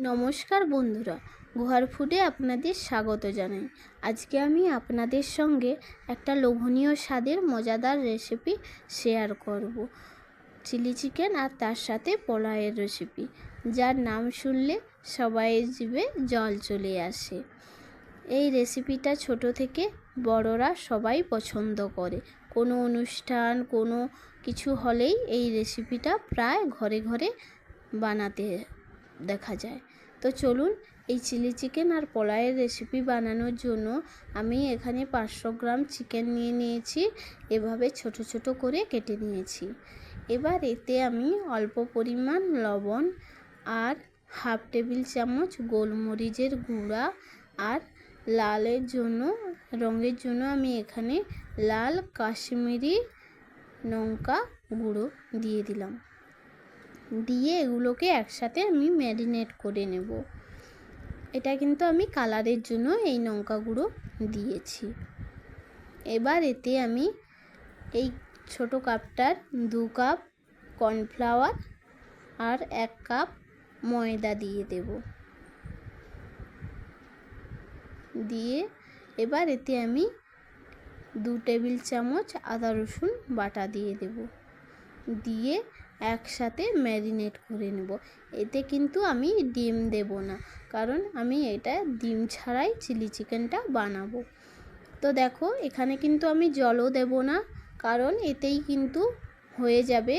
নমস্কার বন্ধুরা, গুহার ফুডে আপনাদের স্বাগত জানাই। আজকে আমি আপনাদের সঙ্গে একটা লোভনীয় স্বাদের মজাদার রেসিপি শেয়ার করব। চিলি চিকেন আর তার সাথে পোলাওয়ের রেসিপি যার নাম শুনলে সবাই জীবে জল চলে আসে। এই রেসিপিটা ছোট থেকে বড়রা সবাই পছন্দ করে। কোনো অনুষ্ঠান, কোনো কিছু হলেই এই রেসিপিটা প্রায় ঘরে ঘরে বানাতে দেখা যায়। তো চলুন, এই চিলি চিকেন আর পোলাওয়ের রেসিপি বানানোর জন্য আমি এখানে পাঁচশো গ্রাম চিকেন নিয়ে নিয়েছি। এভাবে ছোট ছোট করে কেটে নিয়েছি। এবার এতে আমি অল্প পরিমাণ লবণ আর হাফ টেবিল চামচ গোলমরিচের গুঁড়া আর লালের জন্য, রঙের জন্য আমি এখানে লাল কাশ্মীরি লঙ্কা গুঁড়ো দিয়ে দিলাম। দিয়ে এগুলোকে একসাথে আমি ম্যারিনেট করে নেব। এটা কিন্তু আমি কালারের জন্য এই লঙ্কা গুঁড়ো দিয়েছি। এবার এতে আমি এই ছোট কাপটার দু কাপ কর্নফ্লাওয়ার আর এক কাপ ময়দা দিয়ে দেব। দিয়ে এবার এতে আমি দু টেবিল চামচ আদা রসুন বাটা দিয়ে দেব। দিয়ে একসাথে ম্যারিনেট করে নেব। এতে কিন্তু আমি ডিম দেব না, কারণ আমি এটা ডিম ছাড়াই চিলি চিকেনটা বানাবো। তো দেখো, এখানে কিন্তু আমি জলও দেব না, কারণ এতেই কিন্তু হয়ে যাবে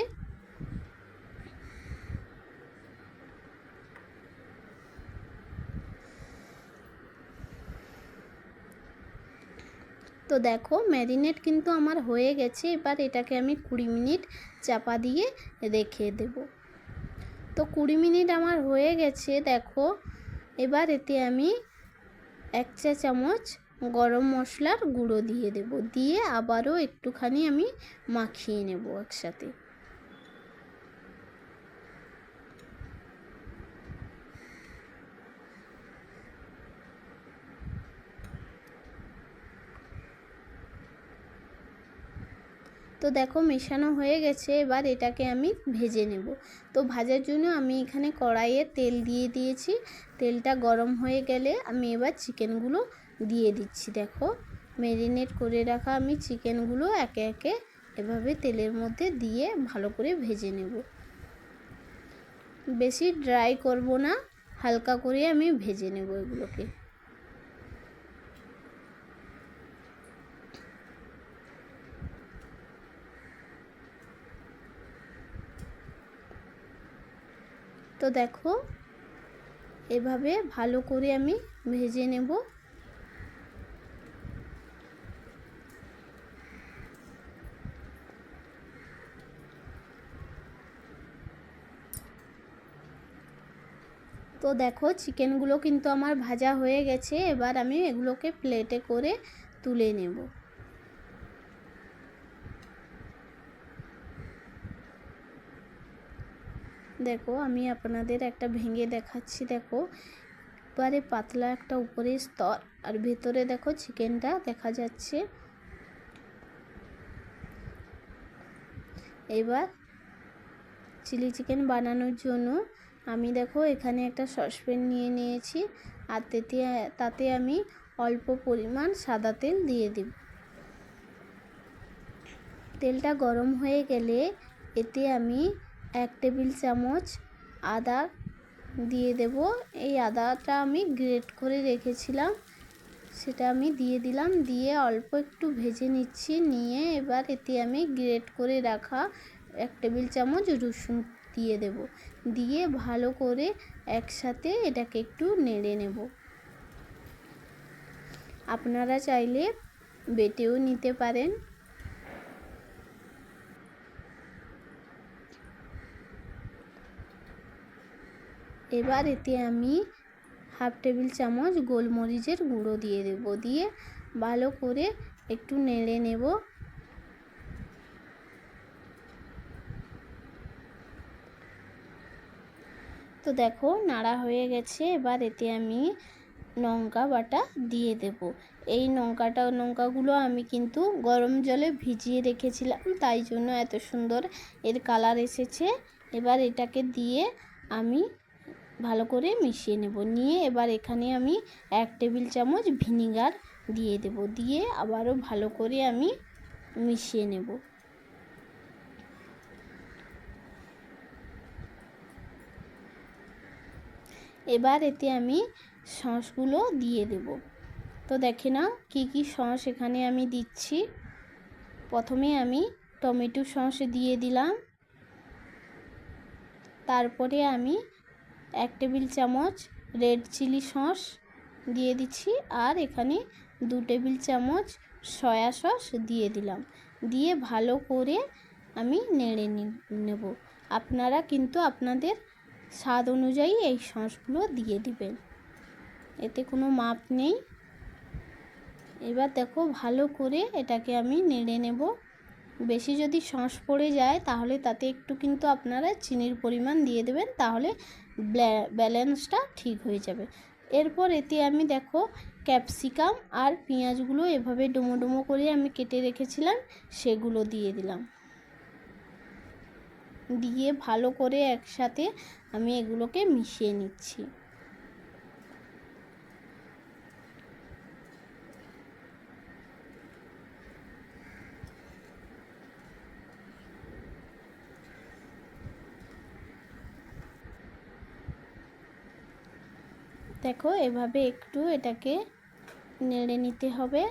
তো দেখো ম্যারিনেট কিন্তু আমার হয়ে গেছে। এবার এটাকে আমি কুড়ি মিনিট চাপা দিয়ে রেখে দেব। তো কুড়ি মিনিট আমার হয়ে গেছে, দেখো। এবার এতে আমি এক চা চামচ গরম মশলার গুঁড়ো দিয়ে দেব। দিয়ে আবারও একটুখানি আমি মাখিয়ে নেব একসাথে। তো দেখো মেশানো হয়ে গেছে, এবার এটাকে আমি ভেজে নেব। তো ভাজার জন্য আমি এখানে কড়াইয়ে তেল দিয়ে দিয়েছি। তেলটা গরম হয়ে গেলে আমি এবার চিকেনগুলো দিয়ে দিচ্ছি, দেখো। ম্যারিনেট করে রাখা আমি চিকেনগুলো একে একে এভাবে তেলের মধ্যে দিয়ে ভালো করে ভেজে নেব। বেশি ড্রাই করব না, হালকা করে আমি ভেজে নেব এগুলোকে। তো দেখো, এভাবে ভালো করে আমি ভেজে নেব। তো দেখো, চিকেনগুলো কিন্তু আমার ভাজা হয়ে গেছে, এবার আমি এগুলোকে প্লেটে করে তুলে নেব। দেখো, আমি আপনাদের একটা ভেঙে দেখাচ্ছি, দেখো। এবারে পাতলা একটা উপরে স্তর, আর ভেতরে দেখো চিকেনটা দেখা যাচ্ছে। এবার চিলি চিকেন বানানোর জন্য আমি দেখো এখানে একটা সসপ্যান নিয়ে নিয়েছি, আর তেতে, তাতে আমি অল্প পরিমাণ সাদা তেল দিয়ে দিব। তেলটা গরম হয়ে গেলে এতে আমি এক টেবিল চামচ আদা দিয়ে দেব। এই আদাটা আমি গ্রেট করে রেখেছিলাম, সেটা আমি দিয়ে দিলাম। দিয়ে অল্প একটু ভেজে নিচ্ছি, নিয়ে এবার এতে আমি গ্রেট করে রাখা এক টেবিল চামচ রসুন দিয়ে দেব। দিয়ে ভালো করে একসাথে এটাকে একটু নেড়ে নেব। আপনারা চাইলে বেটেও নিতে পারেন। এবার এতে আমি হাফ টেবিল চামচ গোলমরিচের গুঁড়ো দিয়ে দেব। দিয়ে ভালো করে একটু নেড়ে নেব। তো দেখো, নাড়া হয়ে গেছে। এবার এতে আমি লঙ্কা বাটা দিয়ে দেব। এই লঙ্কাটা, লঙ্কাগুলো আমি কিন্তু গরম জলে ভিজিয়ে রেখেছিলাম, তাই জন্য এত সুন্দর এর কালার এসেছে। এবার এটাকে দিয়ে আমি ভালো করে মিশিয়ে নেব। নিয়ে এবার এখানে আমি এক টেবিল চামচ ভিনিগার দিয়ে দেব। দিয়ে আবারও ভালো করে আমি মিশিয়ে নেব। এবার এতে আমি সসগুলো দিয়ে দেব। তো দেখে নাও কী কী সস এখানে আমি দিচ্ছি। প্রথমে আমি টমেটো সস দিয়ে দিলাম। তারপরে আমি এক টেবিল চামচ রেড চিলি সস দিয়ে দিচ্ছি আর এখানে দু টেবিল চামচ সয়া সস দিয়ে দিলাম। দিয়ে ভালো করে আমি নেড়ে নেব। আপনারা কিন্তু আপনাদের স্বাদ অনুযায়ী এই সসগুলো দিয়ে দিবেন। এতে কোনো মাপ নেই। এবার দেখো ভালো করে এটাকে আমি নেড়ে নেব। বেশি যদি সস পড়ে যায় তাহলে তাতে একটু কিন্তু আপনারা চিনির পরিমাণ দিয়ে দেবেন, তাহলে ব্যালেন্সটা ঠিক হয়ে যাবে। এরপর এতে আমি দেখো ক্যাপসিকাম আর পেঁয়াজগুলো এভাবে ডুমো ডুমো করে আমি কেটে রেখেছিলাম, সেগুলো দিয়ে দিলাম। দিয়ে ভালো করে একসাথে আমি এগুলোকে মিশিয়ে নিচ্ছি। দেখো, এভাবে একটু এটাকে নেড়ে নিতে হবে।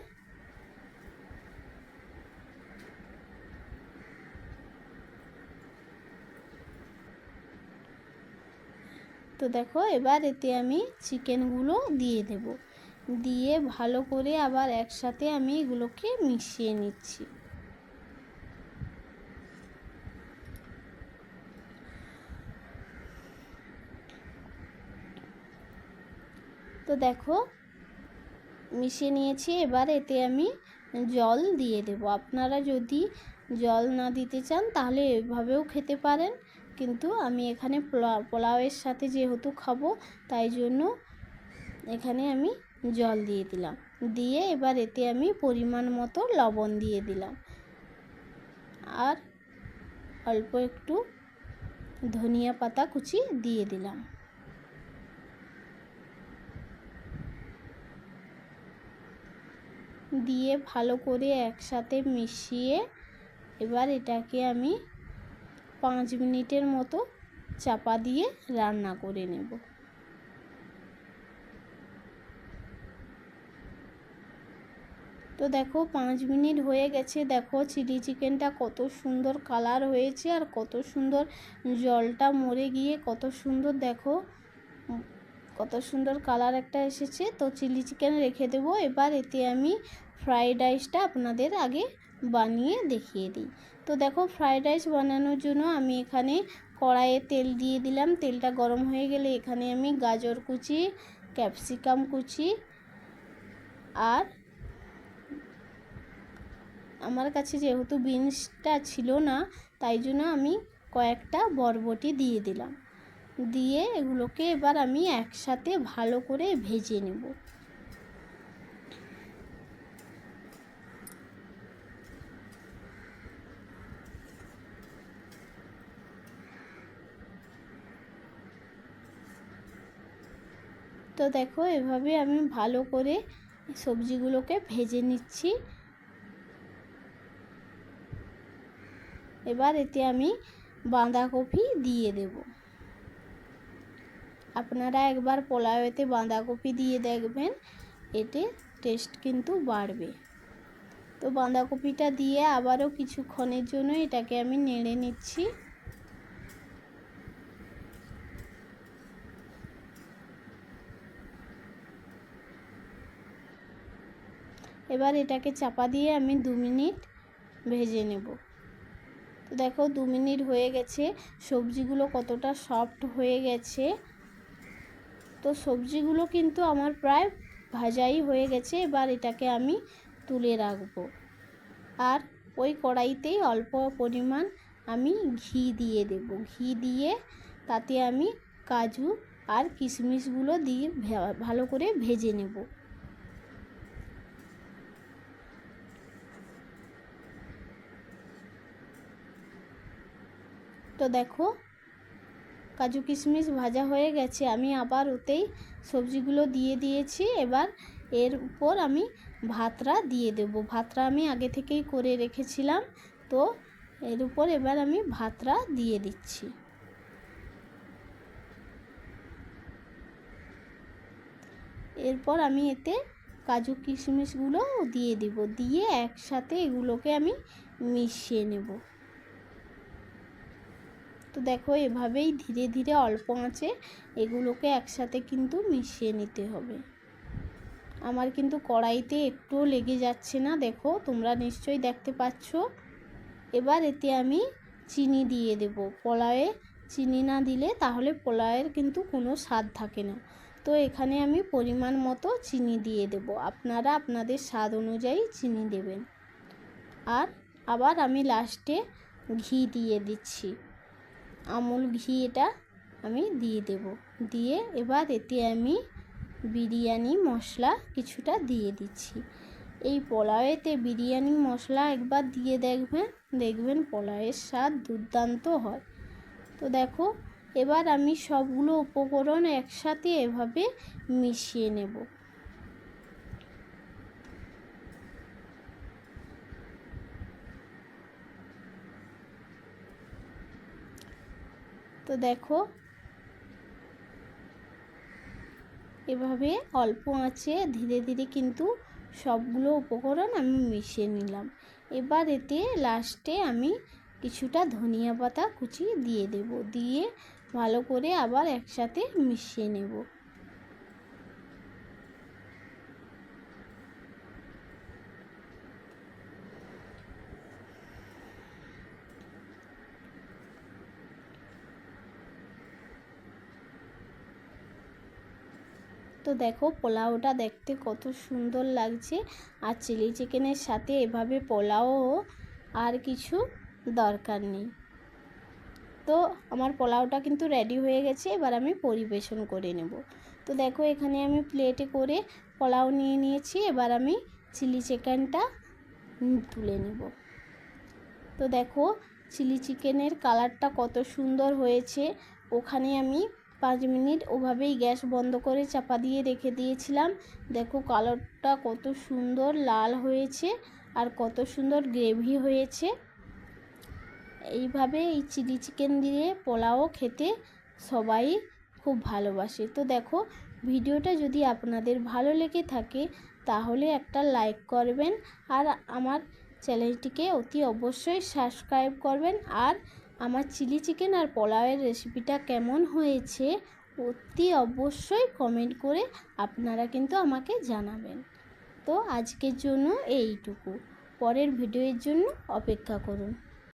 তো দেখো, এবার এতে আমি চিকেনগুলো দিয়ে দেব। দিয়ে ভালো করে আবার একসাথে আমি এগুলোকে মিশিয়ে নিচ্ছি। তো দেখো, মিশিয়ে নিয়েছি। এবার এতে আমি জল দিয়ে দেব। আপনারা যদি জল না দিতে চান, তাহলে এভাবেও খেতে পারেন। কিন্তু আমি এখানে পোলাওয়ের সাথে যেহেতু খাব, তাই জন্য এখানে আমি জল দিয়ে দিলাম। দিয়ে এবার এতে আমি পরিমাণ মতো লবণ দিয়ে দিলাম। আর অল্প একটু ধনিয়া পাতা কুচি দিয়ে দিলাম। দিয়ে ভালো করে একসাথে মিশিয়ে এবার এটাকে আমি পাঁচ মিনিটের মতো চাপা দিয়ে রান্না করে নেব। তো দেখো পাঁচ মিনিট হয়ে গেছে। দেখো চিলি চিকেনটা কত সুন্দর কালার হয়েছে আর কত সুন্দর জলটা মরে গিয়ে কত সুন্দর দেখো, কত সুন্দর কালার একটা এসেছে। তো চিলি চিকেন রেখে দেবো। এবার এতে আমি ফ্রাইড রাইসটা আপনাদের আগে বানিয়ে দেখিয়ে দিই। তো দেখো ফ্রাইড রাইস বানানোর জন্য আমি এখানে কড়াইয়ে তেল দিয়ে দিলাম। তেলটা গরম হয়ে গেলে এখানে আমি গাজর কুচি ক্যাপসিকাম কুচি আর আমার কাছে যেহেতু বিনসটা ছিল না, তাই জন্য আমি কয়েকটা বরবটি দিয়ে দিলাম। দিয়ে এগুলোকে এবার আমি একসাথে ভালো করে ভেজে নেব। তো দেখো, এভাবে আমি ভালো করে সবজিগুলোকে ভেজে নিচ্ছি। এবার এতে আমি বাঁধাকপি দিয়ে দেব। আপনারা একবার পোলাওতে বাঁধাকপি দিয়ে দেখবেন, এতে টেস্ট কিন্তু বাড়বে। তো বাঁধাকপিটা দিয়ে আবারও কিছুক্ষণের জন্য এটাকে আমি নেড়ে নিচ্ছি। এবার এটাকে চাপা দিয়ে আমি দু মিনিট ভেজে নেব। তো দেখো দু মিনিট হয়ে গেছে, সবজিগুলো কতটা সফট হয়ে গেছে। তো সবজিগুলো কিন্তু আমার প্রায় ভাজাই হয়ে গেছে, এবার এটাকে আমি তুলে রাখব। আর ওই কড়াইতেই অল্প পরিমাণ আমি ঘি দিয়ে দেব। ঘি দিয়ে তাতে আমি কাজু আর কিশমিশগুলো দিয়ে ভালো করে ভেজে নেব। তো দেখো, কাজু কিশমিশ ভাজা হয়ে গেছে। আমি আবার ওতেই সবজিগুলো দিয়ে দিয়েছি। এবার এর উপর আমি ভাতটা দিয়ে দেব। ভাতটা আমি আগে থেকেই করে রেখেছিলাম। তো এর উপর এবার আমি ভাতটা দিয়ে দিচ্ছি। এরপর আমি এতে কাজু কিশমিশগুলো দিয়ে দিব। দিয়ে একসাথে এগুলোকে আমি মিশিয়ে নেব। তো দেখো, এভাবেই ধীরে ধীরে অল্প আঁচে এগুলোকে একসাথে কিন্তু মিশিয়ে নিতে হবে। আমার কিন্তু কড়াইতে একটুও লেগে যাচ্ছে না, দেখো, তোমরা নিশ্চয়ই দেখতে পাচ্ছ। এবার এতে আমি চিনি দিয়ে দেব। পোলাওয়ে চিনি না দিলে তাহলে পোলাওয়ের কিন্তু কোনো স্বাদ থাকে না। তো এখানে আমি পরিমাণ মতো চিনি দিয়ে দেব। আপনারা আপনাদের স্বাদ অনুযায়ী চিনি দেবেন। আর আবার আমি লাস্টে ঘি দিয়ে দিচ্ছি। আমুল ঘি এটা আমি দিয়ে দেব। দিয়ে এবার এতে আমি বিরিয়ানি মশলা কিছুটা দিয়ে দিচ্ছি। এই পোলাওয়েতে বিরিয়ানি মশলা একবার দিয়ে দেখবেন দেখবেন পোলাওয়ের স্বাদ দুর্দান্ত হয়। তো দেখো, এবার আমি সবগুলো উপকরণ একসাথে এভাবে মিশিয়ে নেব। তো দেখো। এভাবে অল্প আঁচে ধীরে ধীরে কিন্তু সবগুলো উপকরণ আমি মিশিয়ে নিলাম। এবার এতে লাস্টে আমি কিছুটা ধনিয়া পাতা কুচি দিয়ে দেব। দিয়ে ভালো করে আবার একসাথে মিশিয়ে নেব। তো দেখো পোলাওটা দেখতে কত সুন্দর লাগছে আর চিলি চিকেনের সাথে এভাবে পোলাও আর কিছু দরকার নেই। তো আমার পোলাওটা কিন্তু রেডি হয়ে গেছে, এবার আমি পরিবেশন করে নেব। তো দেখো এখানে আমি প্লেটে করে পোলাও নিয়ে নিয়েছি, এবার আমি চিলি চিকেনটা তুলে নেব। তো দেখো চিলি চিকেনের কালারটা কত সুন্দর হয়েছে, ওখানে আমি পাঁচ মিনিট ওভাবেই গ্যাস বন্ধ করে চাপা দিয়ে রেখে দিয়েছিলাম। দেখো কালারটা কত সুন্দর লাল হয়েছে আর কত সুন্দর গ্রেভি হয়েছে। এইভাবে এই চিলি চিকেন দিয়ে পোলাও খেতে সবাই খুব ভালোবাসে। তো দেখো, ভিডিওটা যদি আপনাদের ভালো লেগে থাকে, তাহলে একটা লাইক করবেন আর আমার চ্যানেলটিকে অতি অবশ্যই সাবস্ক্রাইব করবেন আর আমার চিলি চিকেন আর পোলাওয়ের রেসিপিটা কেমন হয়েছে অতি অবশ্যই কমেন্ট করে আপনারা কিন্তু আমাকে জানাবেন। তো আজকের জন্য এইটুকু। পরের ভিডিওর জন্য অপেক্ষা করুন।